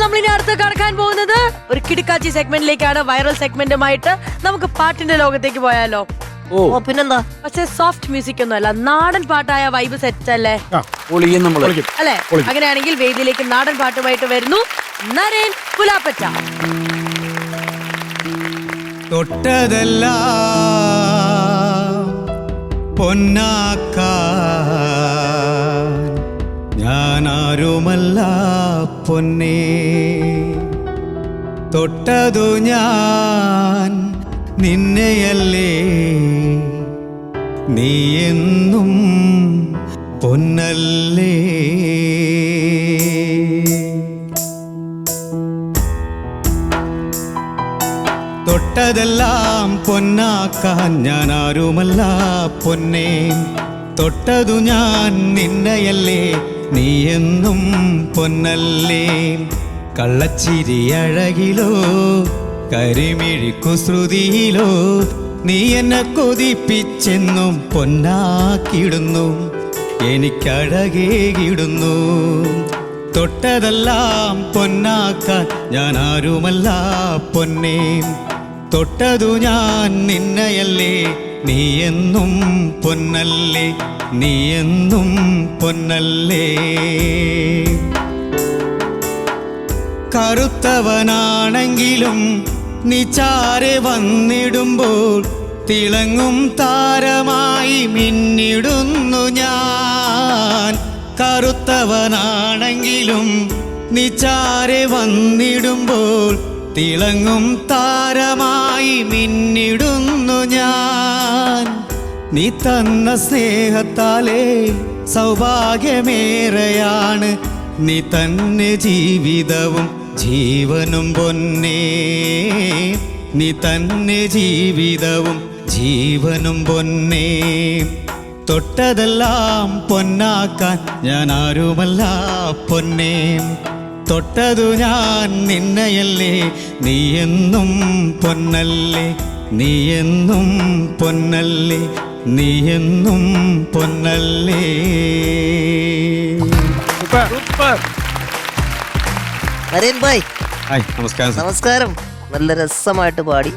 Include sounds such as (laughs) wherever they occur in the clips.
നമ്മൾ ഇനി അടുത്ത് കടക്കാൻ പോകുന്നത് ഒരു കിടക്കാച്ചി സെഗ്മെന്റിലേക്കാണ് വൈറൽ സെഗ്മെന്റുമായിട്ട് നമുക്ക് പാട്ടിന്റെ ലോകത്തേക്ക് പോയാലോ? ഓ. പിന്നെന്താ? പക്ഷെ സോഫ്റ്റ് മ്യൂസിക് ഒന്നും അല്ല നാടൻ പാട്ടായ വൈബ് സെറ്റ് അല്ലേ? അല്ലെ? അങ്ങനെയാണെങ്കിൽ വേദിയിലേക്ക് നാടൻ പാട്ടുമായിട്ട് വരുന്നു നരേൻ പുലാപ്പറ്റ. തൊട്ടതല്ല പൊന്നാക്ക. ഞാനാരുമല്ല പൊന്നേ. തൊട്ടതു ഞാൻ നിന്നെയല്ലേ. നീ എന്നും പൊന്നല്ലേ. തൊട്ടതെല്ലാം പൊന്നാക്കാൻ ഞാൻ ആരുമല്ല പൊന്നേ. തൊട്ടതു ഞാൻ നിന്നയല്ലേ. നീ എന്നും പൊന്നല്ലേ? കള്ളച്ചിരി അഴകിലോ കരിമിഴി കുസൃതിയിലോ നീ എന്നെ കൊതിപ്പിച്ചെന്നും പൊന്നാക്കിയിടുന്നു. എനിക്കഴകേകിടുന്നു തൊട്ടതെല്ലാം പൊന്നാക്കാൻ ഞാൻ ആരുമല്ല പൊന്നേ. തൊട്ടതു ഞാൻ നിന്നയല്ലേ നീ എന്നും പൊന്നല്ലേ നീ എന്നും പൊന്നല്ലേ. കറുത്തവനാണെങ്കിലും നീ ചാരെ വന്നിടുമ്പോൾ തിളങ്ങും താരമായി മിന്നിടുന്നു ഞാൻ. കറുത്തവനാണെങ്കിലും നീ ചാരെ വന്നിടുമ്പോൾ തിളങ്ങും താരമായി മിന്നിടുന്നു ഞാൻ. നീ തന്ന സ്നേഹത്താലേ സൗഭാഗ്യമേറെയാണ്. നീ തന്നെ ജീവിതവും ജീവനും പൊന്നേ. നീ തന്നെ ജീവിതവും ജീവനും പൊന്നേ. തൊട്ടതെല്ലാം പൊന്നാക്കാൻ ഞാൻ ആരുമല്ല പൊന്നേ. തൊട്ടതു ഞാൻ നിന്നയല്ലേ. നീ എന്നും പൊന്നല്ലേ. നീ എന്നും പൊന്നല്ലേ. നീ എന്നും പൊന്നല്ലേ നരേൻ ഭായ്. ഹായ് നമസ്കാരം നമസ്കാരം. നല്ല രസമായിട്ട് പാടി.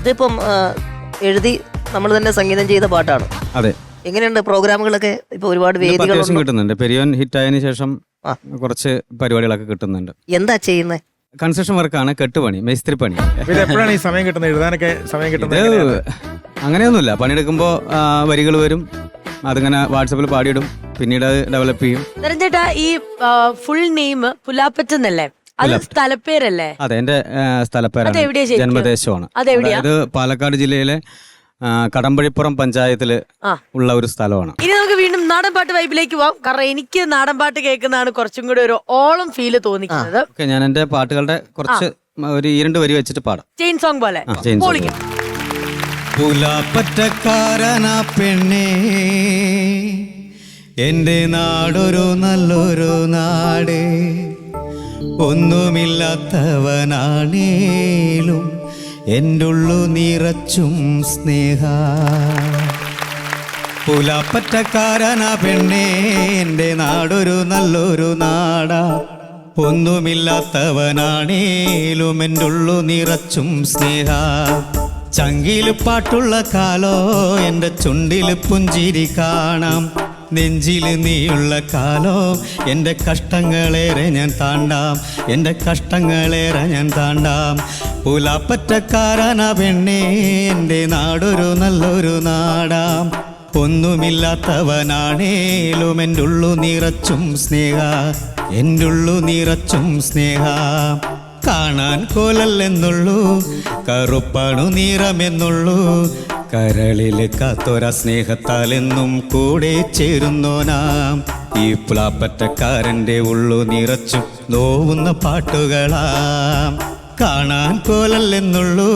ഇതിപ്പം ആ, എഴുതി നമ്മൾ തന്നെ സംഗീതം ചെയ്ത പാട്ടാണ്. അതെ. എങ്ങനെയുണ്ട് പ്രോഗ്രാമുകളൊക്കെ? ഇപ്പൊ ഒരുപാട് വേദികൾ അത്യാവശ്യം കിട്ടുന്നുണ്ട്. പെരിയോൻ ഹിറ്റ് ആയതിനു ശേഷം ആ. കുറച്ച് പരിപാടികളൊക്കെ കിട്ടുന്നുണ്ട്. എന്താ ചെയ്യുന്നത് കൺസ്ട്രക്ഷൻ വർക്കാണ് കെട്ടുപണി മേസ്ത്രി പണി എപ്പോഴാണ് ഈ സമയം കിട്ടുന്നത്? എഴുതാനൊക്കെ സമയം ഇത് കിട്ടുന്നത് എങ്ങനെയാണ്? അങ്ങനെയൊന്നുമില്ല. പണിയെടുക്കുമ്പോൾ വരികൾ വരും. അതിങ്ങനെ വാട്സപ്പിൽ പാടിയിടും. പിന്നീട് അത് ഡെവലപ്പ് ചെയ്യും. ചേട്ടാ ഈ ഫുൾ നെയിം പുലാപ്പറ്റെന്നല്ലേ അത് സ്ഥലപ്പേരല്ലേ? അതെ എന്റെ സ്ഥലപ്പേരാണ്? ജന്മദേശമാണ്. അത് അതായത് പാലക്കാട് ജില്ലയിലെ കടമ്പഴിപ്പുറം പഞ്ചായത്തിൽ ഉള്ള ഒരു സ്ഥലമാണ്. ഇനി നമുക്ക് വീണ്ടും നാടൻ പാട്ട് വൈബിലേക്ക് പോവാം. കാരണം എനിക്ക് നാടൻ പാട്ട് കേൾക്കുന്നതാണ് കുറച്ചും കൂടി ഒരു ഓളം ഫീൽ തോന്നിക്കുന്നത്. ഞാൻ എന്റെ പാട്ടുകളുടെ കുറച്ച് ഒരു ഈരണ്ട് രണ്ട് വരി വെച്ചിട്ട് പാടാം. ചെയിൻ സോങ് പോലെ. പുലാപ്പറ്റക്കാരനാ പെണ്ണേ. എന്റെ നാടൊരു നല്ലൊരു നാട്. ഒന്നുമില്ലാത്തവനാണേലും എന്റെ ഉള്ളു നിറച്ചും സ്നേഹ. പുലാപ്പറ്റക്കാരനാ പെണ്ണേ എന്റെ നാടൊരു നല്ലൊരു നാടാ. ഒന്നുമില്ലാത്തവനാണേലും എന്റെ ഉള്ളു നിറച്ചും സ്നേഹ. ചങ്കിൽ പാട്ടുള്ള കാലോ എന്റെ ചുണ്ടിൽ പുഞ്ചിരി കാണാം. നെഞ്ചിൽ നീയുള്ള കാലോ എന്റെ കഷ്ടങ്ങളേറെ ഞാൻ താണ്ടാം. എന്റെ കഷ്ടങ്ങളേറെ ഞാൻ താണ്ടാം. പുലാപ്പറ്റക്കാരന പെണ്ണേ എന്റെ നാടൊരു നല്ലൊരു നാടാം. ഒന്നുമില്ലാത്തവനാണേലും എന്റെ ഉള്ളു നിറച്ചും സ്നേഹ എന്റെ ഉള്ളു നിറച്ചും സ്നേഹ. കാണാൻ കോലല്ലെന്നുള്ളൂ കറുപ്പാണു നിറമെന്നുള്ളൂ. കരളിൽ കാത്തൊര സ്നേഹത്താൽ എന്നും കൂടെ ചേരുന്നോനാം ഈ പ്ലാപ്പറ്റക്കാരന്റെ ഉള്ളു നിറച്ചും നോവുന്ന പാട്ടുകളാം. കാണാൻ കോലല്ലെന്നുള്ളൂ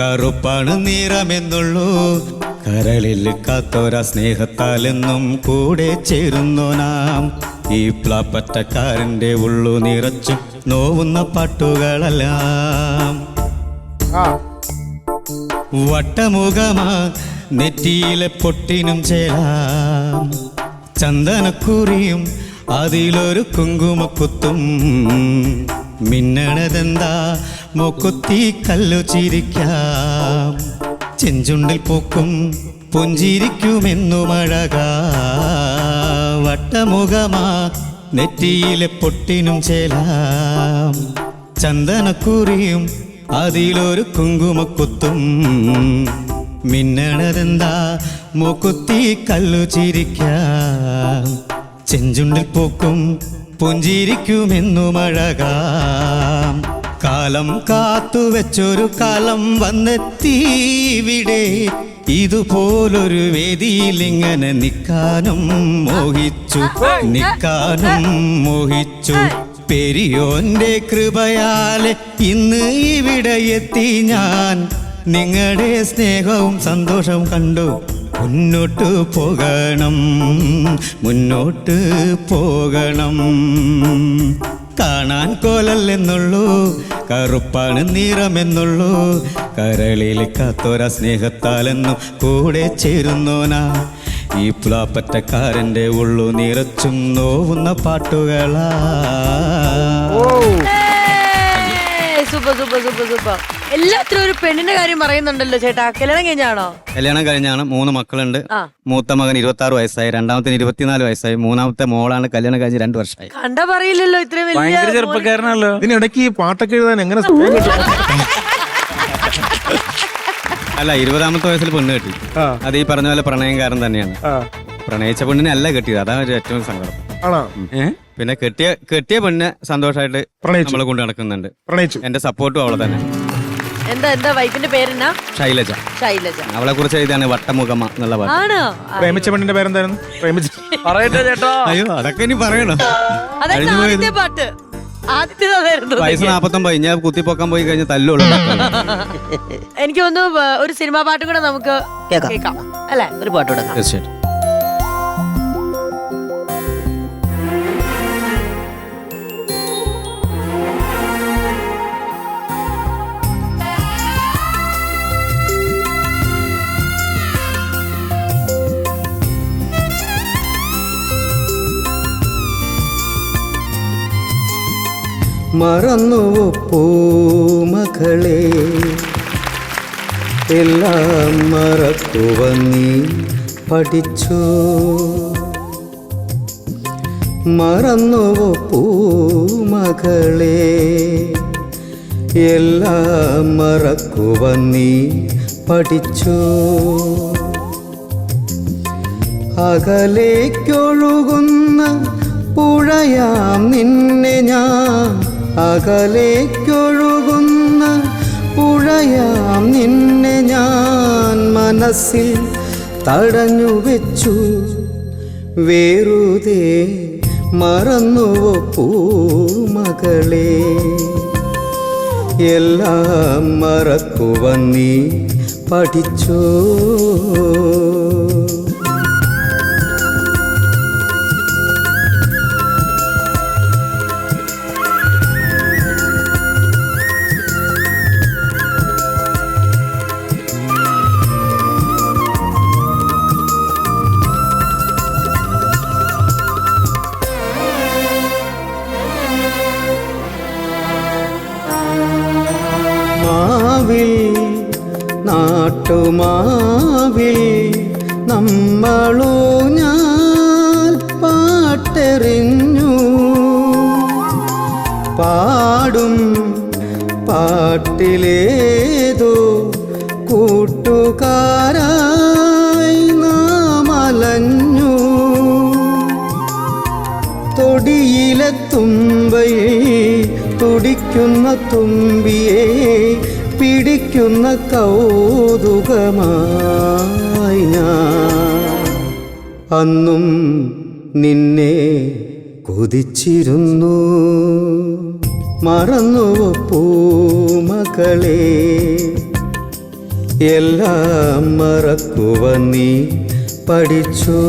കറുപ്പാണ് നിറമെന്നുള്ളൂ. കരളിൽ കാത്തോര സ്നേഹത്താൽ എന്നും കൂടെ ചേരുന്നു നാം. ഈ പ്ലാപ്പറ്റക്കാരന്റെ ഉള്ളു നിറച്ചും നോവുന്ന പാട്ടുകളെല്ലാം. വട്ടമുഖമാ നെറ്റിയിലെ പൊട്ടിനും ചേരാം ചന്ദനക്കുറിയും അതിലൊരു കുങ്കുമക്കുത്തും. മിന്നണതെന്താ മൂക്കുത്തി കല്ലു ചിരിക്കാം. ചെഞ്ചുണ്ടിൽ പൂക്കും പുഞ്ചിരിക്കുമെന്നു മഴക. വട്ടമുഖമാ നെറ്റിയിലെ പൊട്ടിനും ചേലാം. ചന്ദനക്കുറിയും അതിലൊരു കുങ്കുമക്കുത്തും. മിന്നണതെന്താ മൂക്കുത്തി കല്ലു ചിരിക്കാം. ചെഞ്ചുണ്ടിൽ പൂക്കും പുഞ്ചിരിക്കുമെന്നു മഴകാം. കാലം കാത്തു വെച്ചൊരു കാലം വന്നെത്തിവിടെ ഇതുപോലൊരു വേദിയിൽ ഇങ്ങനെ നിൽക്കാനും മോഹിച്ചു. നിൽക്കാനും മോഹിച്ചു. പെരിയോന്റെ കൃപയാലെ ഇന്ന് ഇവിടെ എത്തി ഞാൻ. നിങ്ങളുടെ സ്നേഹവും സന്തോഷവും കണ്ടു മുന്നോട്ട് പോകണം. മുന്നോട്ട് പോകണം. കാണാൻ കോലല്ലെന്നുള്ളൂ കറുപ്പാണ് നിറമെന്നുള്ളൂ കരളിൽ കാത്തോര സ്നേഹത്താലെന്നും കൂടെ ചേരുന്നോനാ ഈ പുലാപ്പറ്റക്കാരന്റെ ഉള്ളു നിറച്ചും നോവുന്ന പാട്ടുകളാ. Super super super super. എല്ലാത്തിനും ഒരു പെണ്ണിന്റെ കാര്യം പറയുന്നുണ്ടല്ലോ ചേട്ടാ. കല്യാണം കഴിഞ്ഞാണോ? കല്യാണം കഴിഞ്ഞാണ്. മൂന്ന് മക്കളുണ്ട്. ആ. മൂത്ത മകൻ ഇരുപത്തി ആറ് വയസ്സായി. രണ്ടാമത്തെ ഇരുപത്തിനാല് വയസ്സായി. മൂന്നാമത്തെ മോളാണ് കല്യാണം കഴിഞ്ഞ് രണ്ട് വർഷമായി. കണ്ട പറയില്ലല്ലോ ഇത്രയും ഭയങ്കര വലിയ ചെറുപ്പക്കാരനല്ലോ ഇതിനിടയ്ക്ക് ഈ പാട്ടൊക്കെ എഴുതാൻ എങ്ങനെ സമയം (laughs) കിട്ടും അല്ല ഇരുപതാമത്തെ വയസ്സിൽ പെണ്ണ് കെട്ടി. ആ. അത് ഈ പറഞ്ഞ പോലെ പ്രണയം കാരണം തന്നെയാണ്. ആ. പ്രണയിച്ച പെണ്ണിനെ അല്ല കെട്ടിയത്. അതാണ് ഒരു ഏറ്റവും സങ്കടം. ആണോ? പിന്നെ കെട്ടിയ കെട്ടിയ പെണ്ണിനെ സന്തോഷമായിട്ട് പ്രണയിച്ചു. നമ്മളെ കൊണ്ട് നടക്കുന്നുണ്ട്. പ്രണയിച്ചു. എന്റെ സപ്പോർട്ടും അവളെ തന്നെ. എന്താ എന്താ വൈഫിന്റെ പേരെന്നാ? ശൈലജ. ശൈലജ. അവളെ കുറിച്ച് എഴുതിയാണ് വട്ടമുഖമ എന്നുള്ള പാട്ട് ആണോ? പ്രേമിച്ച പെണ്ണിന്റെ പേരെന്തായിരുന്നു? പ്രേമിച്ച പറയട്ടെ ചേട്ടാ. അയ്യോ അതൊക്കെ ഇനി പറയണോ? അതായത് കഴിഞ്ഞു പോയത്. ആദ്യത്തെ പാട്ട്. ആദ്യത്തെ അതായിരുന്നു വയസ്സ് നാപ്പത്തൊമ്പത് ഞാൻ കുത്തിപ്പൊക്കാൻ പോയി കഴിഞ്ഞാൽ തല്ലുള്ളൂ. എനിക്ക് തോന്നുന്നു വ- ഒരു സിനിമാ പാട്ടും കൂടെ നമുക്ക് കേൾക്കാം. കേൾക്കാം. അല്ലെ? ഒരു പാട്ട് കൊടുക്കാം തീർച്ചയായിട്ടും. മറന്നുവോ പൂമകളെ എല്ലാം മറക്കുവ നീ പഠിച്ചു. മറന്നുവോ പൂമകളെ എല്ലാം മറക്കുവ നീ പഠിച്ചു. അകലേക്കൊഴുകുന്ന പുഴയാം നിന്നെ ഞാൻ. അകലേക്കൊഴുകുന്ന പുഴയാം നിന്നെ ഞാൻ മനസ്സിൽ തടഞ്ഞു വെച്ചു. വേറുതേ മറന്നുവോ പൂമകളെ? എല്ലാം മറക്കുവൻ നീ പഠിച്ചോ? നാട്ടുമാവിൽ നമ്മളോ ഞാൻ പാട്ടെറിഞ്ഞു. പാടും പാട്ടിലേതോ കൂട്ടുകാരായി നാമലഞ്ഞു അലഞ്ഞു. തൊടിയിലെ തുടിക്കുന്ന തുമ്പിയെ പിടിക്കുന്ന കൗതുകമായി അന്നും നിന്നെ കൊതിച്ചിരുന്നു. മറന്നുവോ പൂമകളെ? എല്ലാം മറക്കുവ നീ പഠിച്ചോ?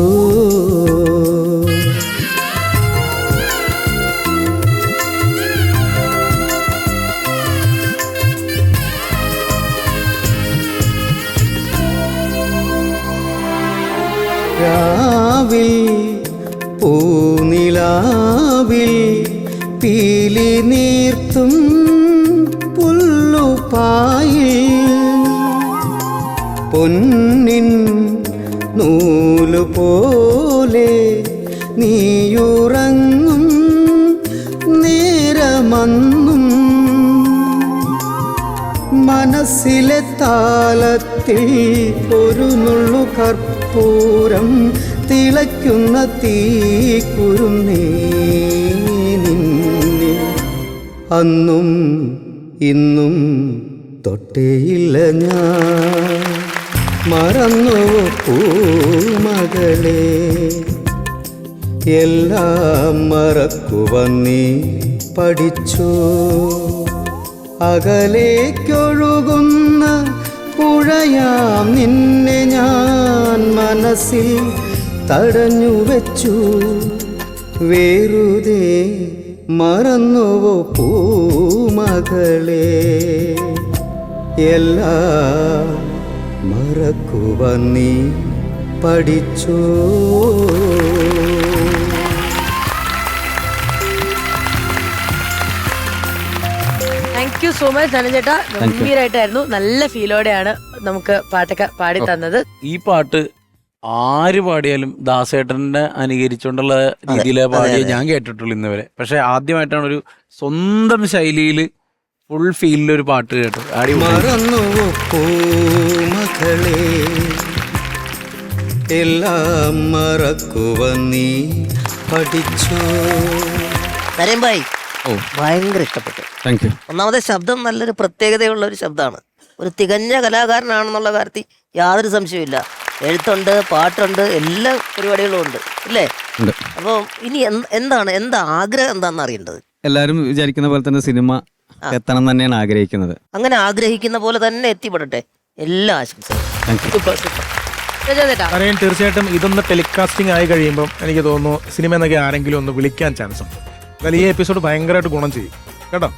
പൂനിലാവിൽ പീ പീലി നീർത്തും പുല്ലുപായിൽ. പൊന്നിൻ നൂലുപോലെ നീയുറങ്ങും നേരമന്നും. മനസ്സിലെ താളത്തിൽ ഒരു നുള്ളു കർപ്പൂരം തിളയ്ക്കുന്ന തീ കുരുന്നേ അന്നും ഇന്നും തൊട്ടേയില്ല ഞാൻ. മറന്നു പൂമകളെ? എല്ലാം മറക്കുവന്നീ പഠിച്ചോ? അകലേക്കൊഴുകുന്ന പുഴയാം നിന്നെ ഞാൻ മനസ്സിൽ തടഞ്ഞു വെച്ചു. വേറുതേ മറന്നുവോ പൂമകളെ? എല്ലാ മറക്കുവ നീ പഠിച്ചോ? താങ്ക് യു സോ മച്ച് ധനചേട്ടാ ഗംഭീരായിട്ടായിരുന്നു. നല്ല ഫീലോടെയാണ് നമുക്ക് പാട്ടൊക്കെ പാടി തന്നത്. ഈ പാട്ട് ആര് പാടിയാലും ദാസേട്ടനെ അനുകരിച്ചുകൊണ്ടുള്ള രീതിയിലെ പാടിയ ഞാൻ കേട്ടിട്ടുള്ളൂ ഇന്ന് വരെ പക്ഷെ ആദ്യമായിട്ടാണ് ഒരു സ്വന്തം ശൈലിയിൽ ഫുൾ ഫീലിൽ ഒരു പാട്ട് കേട്ടു പൂമകളെ എല്ലാം മറക്കുവ നീ പഠിച്ചോ? നരേമ്പായി ഓ. ഭയങ്കര ഇഷ്ടപ്പെട്ടു. താങ്ക് യു ഒന്നാമത് ശബ്ദം നല്ലൊരു പ്രത്യേകതയുള്ള ഒരു ശബ്ദമാണ്. ഒരു തികഞ്ഞ കലാകാരനാണെന്നുള്ള കാര്യത്തിൽ യാതൊരു സംശയമില്ല എഴുത്തുണ്ട് പാട്ടുണ്ട് എല്ലാ പരിപാടികളും ഉണ്ട്. അല്ലേ അപ്പൊ അപ്പോൾ ഇനി എന്താണ് എന്താ ആഗ്രഹം എന്താണെന്ന് അറിയേണ്ടത്? എല്ലാവരും വിചാരിക്കുന്ന പോലെ തന്നെ സിനിമ എത്തണം തന്നെയാണ് ആഗ്രഹിക്കുന്നത്. അങ്ങനെ ആഗ്രഹിക്കുന്ന പോലെ തന്നെ എത്തിപ്പെടട്ടെ. എല്ലാ ആശംസകളും. തീർച്ചയായിട്ടും ഇതൊന്ന് ടെലികാസ്റ്റിംഗ് ആയി കഴിയുമ്പോൾ എനിക്ക് തോന്നുന്നു സിനിമ എന്നൊക്കെ ആരെങ്കിലും ഒന്ന് വിളിക്കാൻ ചാൻസ് ഉണ്ട്. ഈ എപ്പിസോഡ് ഭയങ്കരമായിട്ട് ഗുണം ചെയ്യും. കേട്ടോ?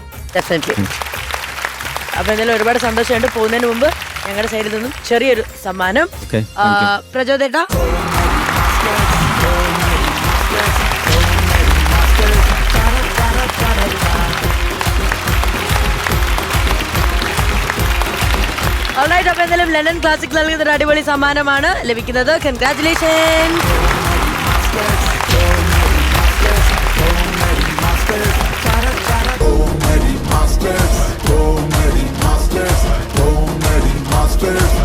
അപ്പൊ എന്തായാലും ഒരുപാട് സന്തോഷമുണ്ട്. പോകുന്നതിന് മുമ്പ് ഞങ്ങളുടെ സൈഡിൽ നിന്നും ചെറിയൊരു സമ്മാനം. പ്രചോദേട്ടാ Alright, അപ്പൊ എന്തായാലും ലണ്ടൻ ക്ലാസിക് നൽകുന്ന ഒരു അടിപൊളി സമ്മാനമാണ് ലഭിക്കുന്നത്. Congratulation open